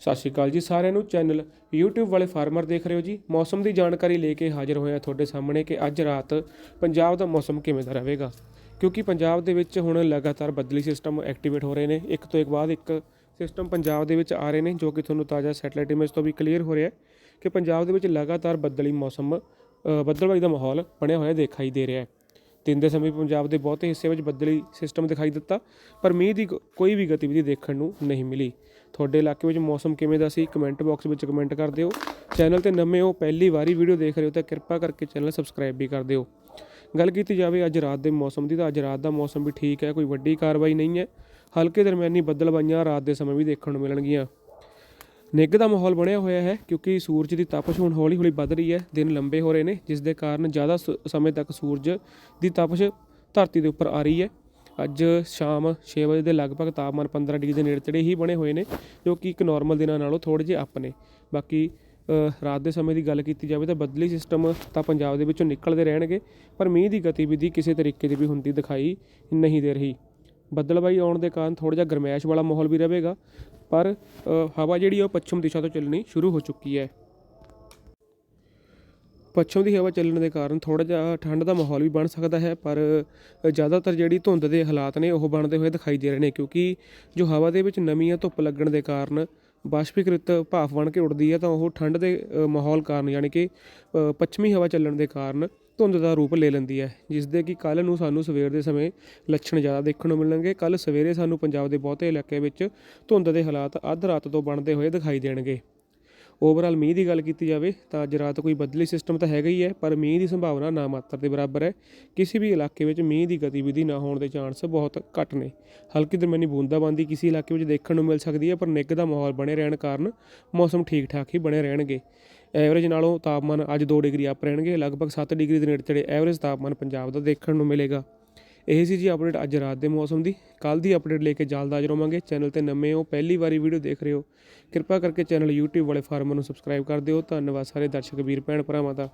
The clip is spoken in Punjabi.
ਸਤਿ ਸ਼੍ਰੀ ਅਕਾਲ ਜੀ ਸਾਰਿਆਂ ਨੂੰ। ਚੈਨਲ YouTube ਵਾਲੇ ਫਾਰਮਰ ਦੇਖ ਰਹੇ ਹੋ ਜੀ। ਮੌਸਮ ਦੀ ਜਾਣਕਾਰੀ ਲੈ ਕੇ ਹਾਜ਼ਰ ਹੋਇਆ ਤੁਹਾਡੇ ਸਾਹਮਣੇ ਕਿ ਅੱਜ ਰਾਤ ਪੰਜਾਬ ਦਾ ਮੌਸਮ ਕਿਵੇਂ ਦਾ ਰਹੇਗਾ। ਕਿਉਂਕਿ ਪੰਜਾਬ ਦੇ ਵਿੱਚ ਹੁਣ ਲਗਾਤਾਰ ਬਦਲੀ ਸਿਸਟਮ ਐਕਟੀਵੇਟ ਹੋ ਰਹੇ ਨੇ। ਇੱਕ ਤੋਂ ਇੱਕ ਬਾਅਦ ਇੱਕ ਸਿਸਟਮ ਪੰਜਾਬ ਦੇ ਵਿੱਚ ਆ ਰਹੇ ਨੇ ਜੋ ਕਿ ਤੁਹਾਨੂੰ ਤਾਜ਼ਾ ਸੈਟਲਾਈਟ ਇਮੇਜ ਤੋਂ ਵੀ ਕਲੀਅਰ ਹੋ ਰਿਹਾ ਹੈ ਕਿ ਪੰਜਾਬ ਦੇ ਵਿੱਚ ਲਗਾਤਾਰ ਬੱਦਲੀ ਮੌਸਮ ਅ, ਬੱਦਲਬਾਈ ਦਾ ਮਾਹੌਲ ਬਣਿਆ ਹੋਇਆ ਦਿਖਾਈ ਦੇ ਰਿਹਾ ਹੈ। ਦਿਨ ਦੇ ਸਮੇਂ ਪੰਜਾਬ ਦੇ ਬਹੁਤੇ ਹਿੱਸੇ ਵਿੱਚ ਬੱਦਲੀ ਸਿਸਟਮ ਦਿਖਾਈ ਦਿੱਤਾ, ਪਰ ਮੀਂਹ ਦੀ ਕੋਈ ਵੀ ਗਤੀਵਿਧੀ ਦੇਖਣ ਨੂੰ ਨਹੀਂ ਮਿਲੀ। ਤੁਹਾਡੇ ਇਲਾਕੇ ਵਿੱਚ ਮੌਸਮ ਕਿਵੇਂ ਦਾ ਸੀ? ਕਮੈਂਟ ਬਾਕਸ ਵਿੱਚ ਕਮੈਂਟ ਕਰ ਦਿਓ। ਚੈਨਲ ਤੇ ਨਵੇਂ ਹੋ, ਪਹਿਲੀ ਵਾਰੀ ਵੀਡੀਓ ਦੇਖ ਰਹੇ ਹੋ ਤਾਂ ਕਿਰਪਾ ਕਰਕੇ ਚੈਨਲ ਸਬਸਕ੍ਰਾਈਬ ਵੀ ਕਰ ਦਿਓ। ਗੱਲ ਕੀਤੀ ਜਾਵੇ ਅੱਜ ਰਾਤ ਦੇ ਮੌਸਮ ਦੀ ਤਾਂ ਅੱਜ ਰਾਤ ਦਾ ਮੌਸਮ ਵੀ ਠੀਕ ਹੈ, ਕੋਈ ਵੱਡੀ ਕਾਰਵਾਈ ਨਹੀਂ ਹੈ। ਹਲਕੇ ਦਰਮਿਆਨੀ ਬੱਦਲਬਾਈਆਂ ਰਾਤ ਦੇ ਸਮੇਂ ਵੀ ਦੇਖਣ ਨੂੰ ਮਿਲਣਗੀਆਂ। ਨਿੱਘ ਦਾ ਮਾਹੌਲ ਬਣਿਆ ਹੋਇਆ ਹੈ ਕਿਉਂਕਿ ਸੂਰਜ ਦੀ ਤਪਸ਼ ਹੁਣ ਹੌਲੀ-ਹੌਲੀ ਵੱਧ ਰਹੀ ਹੈ। ਦਿਨ ਲੰਬੇ ਹੋ ਰਹੇ ਨੇ, ਜਿਸ ਦੇ ਕਾਰਨ ਜ਼ਿਆਦਾ ਸ- ਸਮੇਂ ਤੱਕ ਸੂਰਜ ਦੀ ਤਪਸ਼ ਧਰਤੀ ਦੇ ਉੱਪਰ ਆ ਰਹੀ ਹੈ। ਅੱਜ ਸ਼ਾਮ 6 ਵਜੇ ਦੇ ਲਗਭਗ ਤਾਪਮਾਨ 15 ਡਿਗਰੀ ਦੇ ਨੇੜੇ ਤੇੜੇ ਹੀ ਬਣੇ ਹੋਏ ਨੇ, ਜੋ ਕਿ ਇੱਕ ਨਾਰਮਲ ਦਿਨਾਂ ਨਾਲੋਂ ਥੋੜੇ ਜਿਹੇ ਅੱਪ ਨੇ। ਬਾਕੀ ਰਾਤ ਦੇ ਸਮੇਂ ਦੀ ਗੱਲ ਕੀਤੀ ਜਾਵੇ ਤਾਂ ਬਦਲੀ ਸਿਸਟਮ ਤਾਂ ਪੰਜਾਬ ਦੇ ਵਿੱਚੋਂ ਨਿਕਲਦੇ ਰਹਿਣਗੇ, ਪਰ ਮੀਂਹ ਦੀ ਗਤੀਵਿਧੀ ਕਿਸੇ ਤਰੀਕੇ ਦੀ ਵੀ ਹੁੰਦੀ ਦਿਖਾਈ ਨਹੀਂ ਦੇ ਰਹੀ। ਬੱਦਲਬਾਈ ਆਉਣ ਦੇ ਕਾਰਨ ਥੋੜਾ ਜਿਹਾ ਗਰਮੈਸ਼ ਵਾਲਾ ਮਾਹੌਲ ਵੀ ਰਹੇਗਾ। ਪਰ ਹਵਾ ਜਿਹੜੀ ਉਹ ਪੱਛਮ ਦਿਸ਼ਾ ਤੋਂ ਚੱਲਣੀ ਸ਼ੁਰੂ ਹੋ ਚੁੱਕੀ ਹੈ। ਪੱਛਮ ਦੀ ਹਵਾ ਚੱਲਣ ਦੇ ਕਾਰਨ ਥੋੜਾ ਜਿਹਾ ਠੰਡ ਦਾ ਮਾਹੌਲ ਵੀ ਬਣ ਸਕਦਾ ਹੈ, ਪਰ ਜ਼ਿਆਦਾਤਰ ਜਿਹੜੀ ਧੁੰਦ ਦੇ ਹਾਲਾਤ ਨੇ ਉਹ ਬਣਦੇ ਹੋਏ ਦਿਖਾਈ ਦੇ ਰਹੇ ਨੇ, ਕਿਉਂਕਿ ਜੋ ਹਵਾ ਦੇ ਵਿੱਚ ਨਮੀ ਆ ਧੁੱਪ ਲੱਗਣ ਦੇ ਕਾਰਨ ਬਾਸ਼ਪੀਕ੍ਰਿਤ ਭਾਫ ਬਣ ਕੇ ਉੱਡਦੀ ਹੈ, ਤਾਂ ਉਹ ਠੰਡ ਦੇ ਮਾਹੌਲ ਕਾਰਨ, ਯਾਨੀ ਕਿ ਪੱਛਮੀ ਹਵਾ ਚੱਲਣ ਦੇ ਕਾਰਨ ਧੁੰਦ ਦਾ ਰੂਪ ਲੈ ਲੈਂਦੀ ਹੈ ਜਿਸ ਦੇ ਕਿ ਕੱਲ ਨੂੰ ਸਾਨੂੰ ਸਵੇਰ ਦੇ ਸਮੇਂ ਲੱਛਣ ਜ਼ਿਆਦਾ ਦੇਖਣ ਨੂੰ ਮਿਲਣਗੇ। ਕੱਲ ਸਵੇਰੇ ਸਾਨੂੰ ਪੰਜਾਬ ਦੇ ਬਹੁਤੇ ਇਲਾਕੇ ਵਿੱਚ ਧੁੰਦ ਦੇ ਹਾਲਾਤ ਅੱਧ ਰਾਤ ਤੋਂ ਬਣਦੇ ਹੋਏ ਦਿਖਾਈ ਦੇਣਗੇ। ਓਵਰਆਲ ਮੀਂਹ ਦੀ ਗੱਲ ਕੀਤੀ ਜਾਵੇ ਤਾਂ ਅੱਜ ਰਾਤ ਕੋਈ ਬਦਲੀ ਸਿਸਟਮ ਤਾਂ ਹੈਗਾ ਹੀ ਹੈ, ਪਰ ਮੀਂਹ ਦੀ ਸੰਭਾਵਨਾ ਨਾ ਮਾਤਰ ਦੇ ਬਰਾਬਰ ਹੈ। ਕਿਸੇ ਵੀ ਇਲਾਕੇ ਵਿੱਚ ਮੀਂਹ ਦੀ ਗਤੀਵਿਧੀ ਨਾ ਹੋਣ ਦੇ ਚਾਂਸ ਬਹੁਤ ਘੱਟ ਨੇ। ਹਲਕੀ ਦਰਮਿਆਨੀ ਬੂੰਦਾਬਾਂਦੀ ਕਿਸੇ ਇਲਾਕੇ ਵਿੱਚ ਦੇਖਣ ਨੂੰ ਮਿਲ ਸਕਦੀ ਹੈ, ਪਰ ਨਿੱਘ ਦਾ ਮਾਹੌਲ ਬਣੇ ਰਹਿਣ ਕਾਰਨ ਮੌਸਮ ਠੀਕ ਠਾਕ ਹੀ ਬਣੇ ਰਹਿਣਗੇ। ਐਵਰੇਜ ਨਾਲੋਂ ਤਾਪਮਾਨ ਅੱਜ 2 ਡਿਗਰੀ ਅਪ ਰਹਿਣਗੇ, ਲਗਭਗ 7 ਡਿਗਰੀ ਦੇ ਨੇੜੇ ਤੇੜੇ ਐਵਰੇਜ ਤਾਪਮਾਨ ਪੰਜਾਬ ਦਾ ਦੇਖਣ ਨੂੰ ਮਿਲੇਗਾ। ਇਹ ਸੀ ਜੀ ਅਪਡੇਟ ਅੱਜ ਰਾਤ ਦੇ ਮੌਸਮ ਦੀ। ਕੱਲ ਦੀ ਅਪਡੇਟ ਲੈ ਕੇ ਜਲਦ ਹਾਜ਼ਰ ਹੋਵਾਂਗੇ ਚੈਨਲ ਤੇ ਨਵੇਂ ਹੋ, ਪਹਿਲੀ ਵਾਰੀ ਵੀਡੀਓ ਦੇਖ ਰਹੇ ਹੋ। ਕਿਰਪਾ ਕਰਕੇ ਚੈਨਲ YouTube ਵਾਲੇ ਫਾਰਮਰ ਨੂੰ ਸਬਸਕ੍ਰਾਈਬ ਕਰ ਦਿਓ। ਧੰਨਵਾਦ ਸਾਰੇ ਦਰਸ਼ਕ, ਵੀਰ, ਭੈਣ, ਭਰਾਵਾਂ ਦਾ।